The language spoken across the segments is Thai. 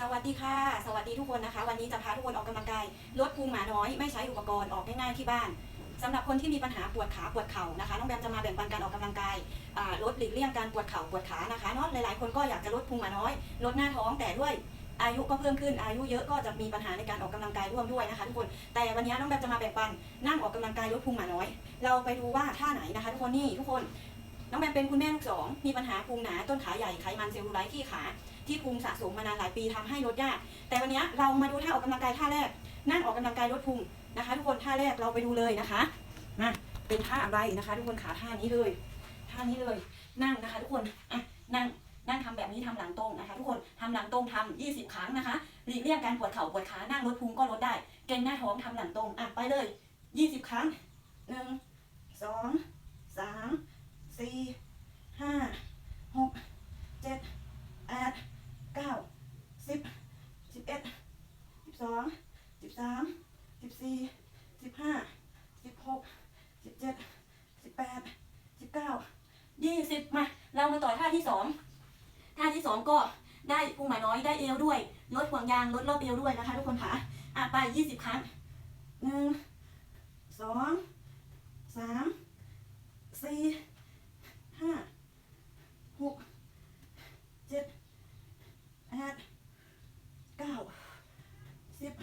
สวัสดีค่ะ สวัสดีทุกคนนะคะ วันนี้จะพาทุกคนออกกำลังกายลดพุงหมาน้อยไม่ใช้อุปกรณ์ออกง่ายๆที่บ้านสำหรับคนที่มีปัญหาปวดขาปวดเข่านะคะน้องแบมจะมาแบ่งปันการออกกำลังกายลดหลีกเลี่ยงการปวดเข่าปวดขานะคะเนาะหลายๆคนก็อยากจะลดพุงหมาน้อย ลดหน้าท้องแต่ด้วยอายุก็เพิ่มขึ้นอายุเยอะก็จะมีปัญหาในการออกกำลังกายร่วมด้วยนะคะทุกคนแต่วันนี้น้องแบมจะมาแบ่งปันนั่งออกกำลังกายลดพุงหมาน้อย เราไปดูว่าท่าไหนนะคะทุกคนนี่ทุกคน น้องแบมเป็นคุณแม่ลูกสองมีปัญหาพุงหนาต้นขาใหญ่ไขมันเซลลูไลท์ที่ขา ที่พุงสะสมมานานหลายปีทำให้ลดยาก แต่วันนี้เรามาดูท่าออกกำลังกายท่าแรก นั่งออกกำลังกายลดพุงนะคะ ทุกคนท่าแรกเราไปดูเลยนะคะนะเป็นท่าอะไรนะคะ ทุกคนขาท่านี้เลยท่านี้เลย นั่งนะคะ ทุกคนอะนั่งนั่งทำแบบนี้ทำหลังตรงนะคะ ทุกคนทำหลังตรงทำ20 ครั้งนะคะหลีกเลี่ยงการปวดเข่าปวดขานั่งลดพุงก็ลดได้ เก่งหน้าท้องทำหลังตรงอะไปเลย 20 ครั้งหนึ่ง สี่ห้าหกเจ็ดแปดเก้าสิบสิบเอ็ดสิบสองสิบสามสิบสี่สิบห้าสิบหกสิบเจ็ดสิบแปดสิบเก้ายี่สิบมา เรามาต่อท่าที่สองท่าที่สองก็ได้พุงหมาน้อยได้เอวด้วยลดห่วงยางลดรอบเอวด้วยนะคะทุกคนค่ะอะไปยี่สิบครั้งหนึ่งสองสามสี่ห้าหกเจ็ด แปดเก้าสิบ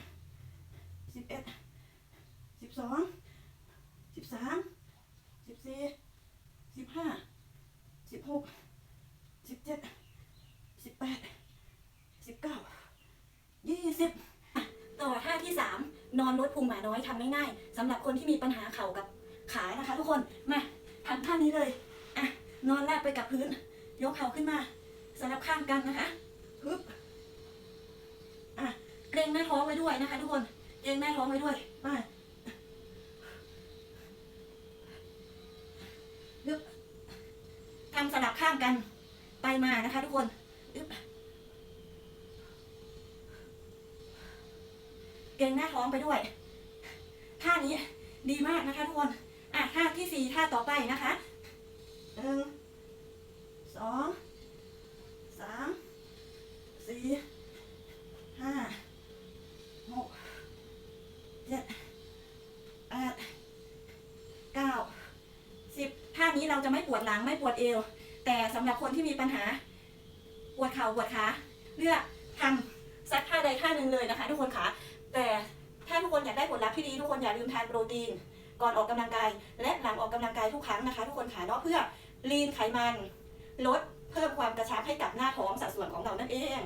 สิบเอ็ด สิบสองสิบสามสิบสี่สิบห้าสิบหกสิบเจ็ดสิบแปดสิบเก้ายี่สิบต่อท่าที่สามนอนลดพุงหมาน้อยทำง่ายๆสำหรับคนที่มีปัญหาเข่ากับขานะคะทุกคนมาทำท่านี้เลยอะนอนแลบไปกับพื้น ยกเข่าขึ้นมาสลับข้างกันนะคะฮึบอะเกรงหน้าท้องไว้ด้วยนะคะ ทุกคนเกรงหน้าท้องไว้ด้วยมาฮึบทำ สลับข้างกันไปมานะคะทุกคนฮึบเกรงหน้าท้องไปด้วย ท่านี้ดีมากนะคะทุกคน อะท่าที่สี่ท่าต่อไปนะคะหนึ่งสองสามสี่ห้าหกเจ็ดแปดเก้าสิบท่านี้เราจะไม่ปวดหลังไม่ปวดเอว แต่สำหรับคนที่มีปัญหาปวดเข่าปวดขาเลือกทำซักท่าใดท่าหนึ่งเลยนะคะ ทุกคนคะแต่ถ้าทุกคนอยากได้ผลลัพธ์ที่ดีทุกคนอย่าลืมทานโปรตีนก่อนออกกำลังกาย และหลังออกกำลังกายทุกครั้งนะคะ ทุกคนขาเนาะเพื่อลีนไขมัน ลดเพิ่มความกระชับให้กับหน้าท้องสัดส่วนของเรานั่นเอง